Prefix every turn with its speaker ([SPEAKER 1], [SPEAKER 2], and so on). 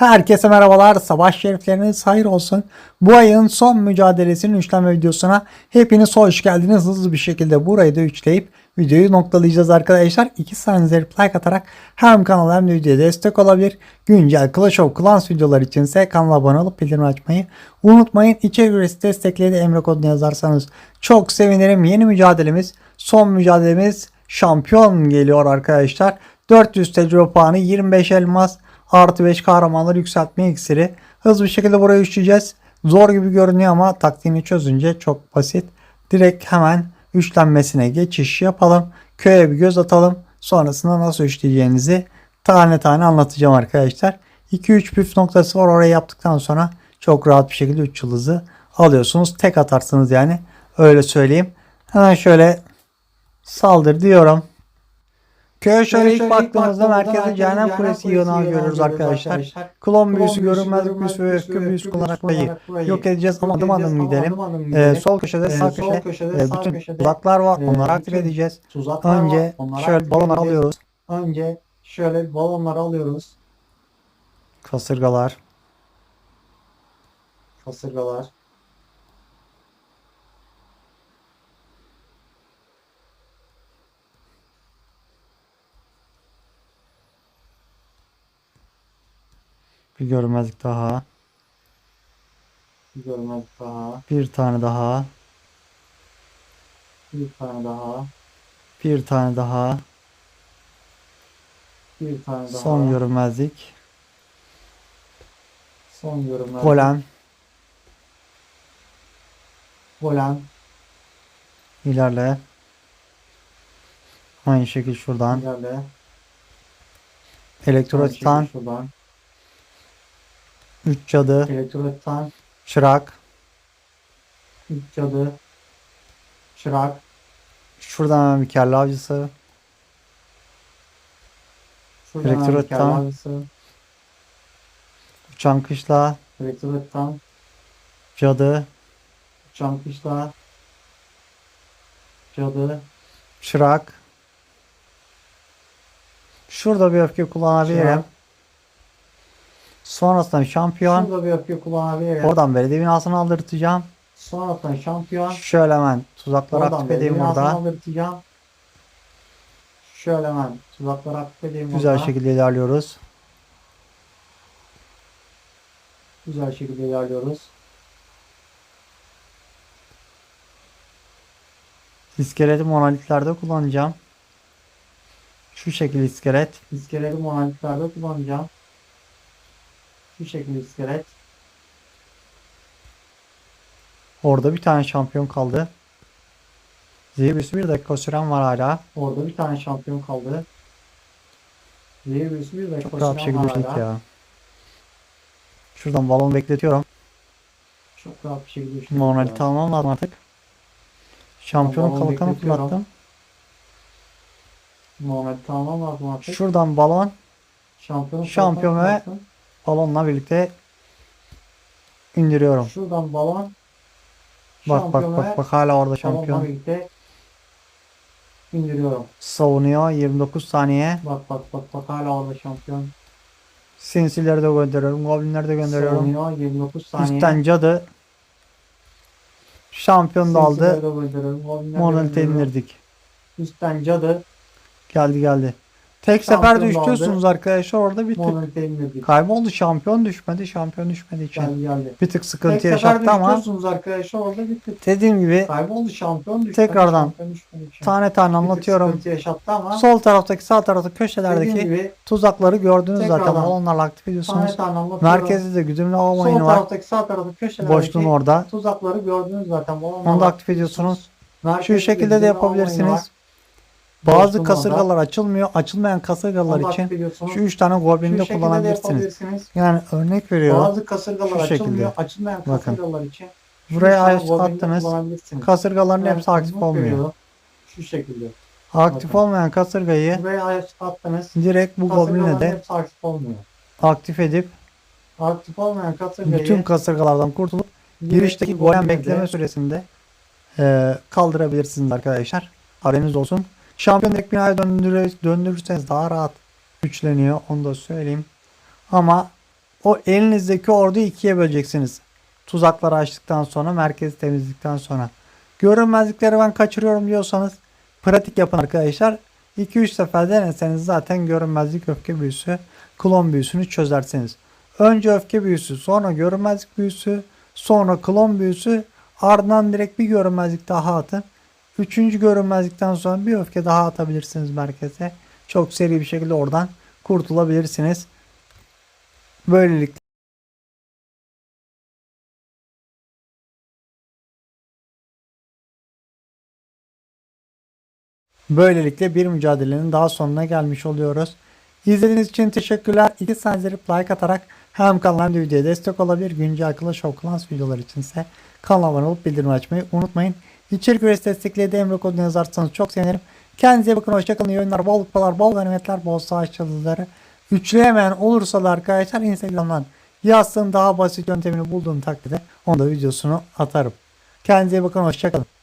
[SPEAKER 1] Herkese merhabalar. Sabah şerifleriniz hayır olsun. Bu ayın son mücadelesinin üçleme videosuna hepiniz hoş geldiniz. Hızlı bir şekilde burayı da üçleyip videoyu noktalayacağız arkadaşlar. İki saniyede like atarak hem kanala hem de videoya destek olabilir. Güncel Clash of Clans videolar içinse kanala abone olup bildirim açmayı unutmayın. İçerik üretisi destekleri de Emre kodunu yazarsanız çok sevinirim. Yeni mücadelemiz, son mücadelemiz şampiyon geliyor arkadaşlar. 400 tecrübe puanı, 25 elmas, artı 5 kahramanları yükseltme iksiri. Hızlı bir şekilde buraya üçleyeceğiz. Zor gibi görünüyor ama taktiğini çözünce çok basit. Direkt hemen üçlenmesine geçiş yapalım. Köye bir göz atalım. Sonrasında nasıl üçleyeceğinizi tane tane anlatacağım arkadaşlar. 2-3 püf noktası var. Orayı yaptıktan sonra çok rahat bir şekilde 3 yıldızı alıyorsunuz. Tek atarsınız yani. Öyle söyleyeyim. Hemen şöyle saldır diyorum. Köye şöyle ilk baktığımızda merkezi cehennem kulesi yığınağı görüyoruz arkadaşlar. Klon büyüsü, görünmezlik büyüsü ve öfke büyüsü kullanarak burayı yok edeceğiz ama adım adım gidelim. Ee, sol köşede sağ köşede e, bütün tuzaklar var onları aktif edeceğiz. Önce şöyle balon alıyoruz.
[SPEAKER 2] Önce şöyle balonları alıyoruz.
[SPEAKER 1] Kasırgalar.
[SPEAKER 2] Kasırgalar.
[SPEAKER 1] Bir görünmezlik daha.
[SPEAKER 2] Bir görmez daha.
[SPEAKER 1] Bir tane daha.
[SPEAKER 2] Bir tane daha.
[SPEAKER 1] Bir tane daha.
[SPEAKER 2] Bir tane daha.
[SPEAKER 1] Son görünmezlik.
[SPEAKER 2] Son görünmez.
[SPEAKER 1] Golem.
[SPEAKER 2] Golem.
[SPEAKER 1] İlerle. Aynı şekilde şuradan.
[SPEAKER 2] İlerle.
[SPEAKER 1] Elektro
[SPEAKER 2] Aynı
[SPEAKER 1] Titan.
[SPEAKER 2] şekilde Şuradan.
[SPEAKER 1] 3 cadı.
[SPEAKER 2] Elektrotan.
[SPEAKER 1] Çırak.
[SPEAKER 2] Üç cadı. Çırak.
[SPEAKER 1] Şuradan hemen bir kelle avcısı.
[SPEAKER 2] Şuradan
[SPEAKER 1] Elektrotan. Uçan kışla.
[SPEAKER 2] Elektrotan.
[SPEAKER 1] Cadı.
[SPEAKER 2] Uçan kışla. Cadı.
[SPEAKER 1] Çırak. Şurada bir öfke kullanabilirim.
[SPEAKER 2] Çırak.
[SPEAKER 1] Sonrasında şampiyon.
[SPEAKER 2] Şurada bir öfke kullanabilirim.
[SPEAKER 1] Oradan belediye binasını aldırtacağım.
[SPEAKER 2] Sonradan şampiyon.
[SPEAKER 1] Şöyle hemen tuzakları
[SPEAKER 2] Oradan
[SPEAKER 1] aktif edeyim burada.
[SPEAKER 2] aldırtacağım. Şöyle hemen tuzakları aktif edeyim
[SPEAKER 1] Güzel şekilde ilerliyoruz.
[SPEAKER 2] Güzel şekilde ilerliyoruz.
[SPEAKER 1] İskeleti monolitlerde kullanacağım. Şu şekilde iskelet.
[SPEAKER 2] İskeleti monolitlerde kullanacağım. Şu şekilde iskelet.
[SPEAKER 1] Orada bir tane şampiyon kaldı. Zibüsü bir dakika süren var hala.
[SPEAKER 2] Orada bir tane şampiyon kaldı. Birisi bir dakika
[SPEAKER 1] Çok rahat bir
[SPEAKER 2] süren
[SPEAKER 1] şekilde
[SPEAKER 2] var
[SPEAKER 1] üçledik
[SPEAKER 2] hala.
[SPEAKER 1] ya. Şuradan balon bekletiyorum.
[SPEAKER 2] Çok rahat bir şekilde üçledik
[SPEAKER 1] Monolit
[SPEAKER 2] ya.
[SPEAKER 1] almam lazım artık. Şampiyonun
[SPEAKER 2] balon
[SPEAKER 1] kalkanı
[SPEAKER 2] bekletiyorum.
[SPEAKER 1] fırlattım.
[SPEAKER 2] Muhammed tamam lazım artık.
[SPEAKER 1] Şuradan balon
[SPEAKER 2] Şampiyon,
[SPEAKER 1] şampiyon
[SPEAKER 2] kalkan
[SPEAKER 1] ve-
[SPEAKER 2] lazım.
[SPEAKER 1] Balonla birlikte indiriyorum.
[SPEAKER 2] Şuradan balon.
[SPEAKER 1] Bak bak bak bak hala orada
[SPEAKER 2] balonla
[SPEAKER 1] şampiyon.
[SPEAKER 2] birlikte indiriyorum.
[SPEAKER 1] Savunuyor 29 saniye.
[SPEAKER 2] Bak bak bak bak hala orada şampiyon.
[SPEAKER 1] Sinsileri de gönderiyorum. Goblinleri de gönderiyorum.
[SPEAKER 2] Savunuyor 29 saniye.
[SPEAKER 1] Üstten cadı. Şampiyon da aldı.
[SPEAKER 2] gönderiyorum.
[SPEAKER 1] indirdik.
[SPEAKER 2] Üstten cadı.
[SPEAKER 1] Geldi geldi. Tek
[SPEAKER 2] Şampiyon
[SPEAKER 1] seferde
[SPEAKER 2] da aldı.
[SPEAKER 1] düşüyorsunuz arkadaşlar. Orada bir tık kayboldu. Şampiyon düşmedi. Şampiyon düşmediği için
[SPEAKER 2] Geldi geldi.
[SPEAKER 1] bir tık
[SPEAKER 2] Tek
[SPEAKER 1] sıkıntı
[SPEAKER 2] seferde
[SPEAKER 1] yaşattı ama
[SPEAKER 2] düşüyorsunuz arkadaşlar orada bir tık
[SPEAKER 1] dediğim gibi
[SPEAKER 2] kayboldu şampiyon düşmedi.
[SPEAKER 1] Tekrardan
[SPEAKER 2] şampiyon düşmedi için.
[SPEAKER 1] tane tane
[SPEAKER 2] Bir tık
[SPEAKER 1] anlatıyorum.
[SPEAKER 2] sıkıntı yaşattı ama
[SPEAKER 1] Sol taraftaki sağ taraftaki
[SPEAKER 2] dediğim
[SPEAKER 1] köşelerdeki
[SPEAKER 2] gibi
[SPEAKER 1] tuzakları gördünüz zaten.
[SPEAKER 2] Tekrardan
[SPEAKER 1] Balonlarla aktif ediyorsunuz.
[SPEAKER 2] tane tane anlatıyorum.
[SPEAKER 1] Merkezde de güdümlü hava
[SPEAKER 2] Sol
[SPEAKER 1] mayını var.
[SPEAKER 2] taraftaki sağ taraftaki köşelerdeki
[SPEAKER 1] Boşluğun orada.
[SPEAKER 2] tuzakları gördünüz zaten. Balonlar
[SPEAKER 1] Onu da aktif ediyorsunuz. Şu şekilde de yapabilirsiniz. Bazı
[SPEAKER 2] Boşluğun
[SPEAKER 1] kasırgalar açılmıyor. Açılmayan kasırgalar
[SPEAKER 2] Onu
[SPEAKER 1] için şu üç tane goblini de
[SPEAKER 2] şekilde de
[SPEAKER 1] kullanabilirsiniz.
[SPEAKER 2] yapabilirsiniz.
[SPEAKER 1] Yani örnek veriyorum.
[SPEAKER 2] Bazı kasırgalar
[SPEAKER 1] Şu şekilde.
[SPEAKER 2] açılmıyor. Açılmayan
[SPEAKER 1] Bakın.
[SPEAKER 2] kasırgalar için şu
[SPEAKER 1] Buraya
[SPEAKER 2] üç tane
[SPEAKER 1] ayış
[SPEAKER 2] goblini de
[SPEAKER 1] attınız.
[SPEAKER 2] kullanabilirsiniz.
[SPEAKER 1] Kasırgaların
[SPEAKER 2] Evet,
[SPEAKER 1] hepsi aktif
[SPEAKER 2] bunu
[SPEAKER 1] olmuyor.
[SPEAKER 2] görüyor. Şu şekilde.
[SPEAKER 1] Aktif
[SPEAKER 2] Bakın.
[SPEAKER 1] olmayan kasırgayı
[SPEAKER 2] Buraya ayış attınız.
[SPEAKER 1] direkt bu
[SPEAKER 2] Kasırgaların
[SPEAKER 1] de
[SPEAKER 2] hepsi aktif olmuyor.
[SPEAKER 1] aktif edip
[SPEAKER 2] Aktif olmayan kasırgayı
[SPEAKER 1] bütün kasırgalardan kurtulup girişteki
[SPEAKER 2] goblinle
[SPEAKER 1] bekleme
[SPEAKER 2] de-
[SPEAKER 1] süresinde e, kaldırabilirsiniz arkadaşlar. Haberiniz olsun. Şampiyon binaya döndürür, döndürürseniz daha rahat güçleniyor. Onu da söyleyeyim. Ama O elinizdeki orduyu ikiye böleceksiniz. Tuzakları açtıktan sonra, merkezi temizledikten sonra. Görünmezlikleri ben kaçırıyorum diyorsanız pratik yapın arkadaşlar. 2-3 sefer deneseniz zaten görünmezlik öfke büyüsü, klon büyüsünü çözersiniz. Önce öfke büyüsü, sonra görünmezlik büyüsü, sonra klon büyüsü, ardından direkt bir görünmezlik daha atın. Üçüncü görünmezlikten sonra bir öfke daha atabilirsiniz merkeze. Çok seri bir şekilde oradan kurtulabilirsiniz. Böylelikle Böylelikle bir mücadelenin daha sonuna gelmiş oluyoruz. İzlediğiniz için teşekkürler. İki saniye like atarak hem kanala hem de videoya destek olabilir. Güncel Clash of Clans videolar içinse kanala abone olup bildirim açmayı unutmayın. İçerik üretisi destekleyi de emre kodunu yazarsanız çok sevinirim. Kendinize bakın. Hoşçakalın. İyi oyunlar, bol kupalar, bol ganimetler, bol savaş yıldızları. Üçleyemeyen olursa da arkadaşlar Instagram'dan yazsın daha basit yöntemini bulduğum takdirde onu da videosunu atarım. Kendinize bakın. Hoşçakalın.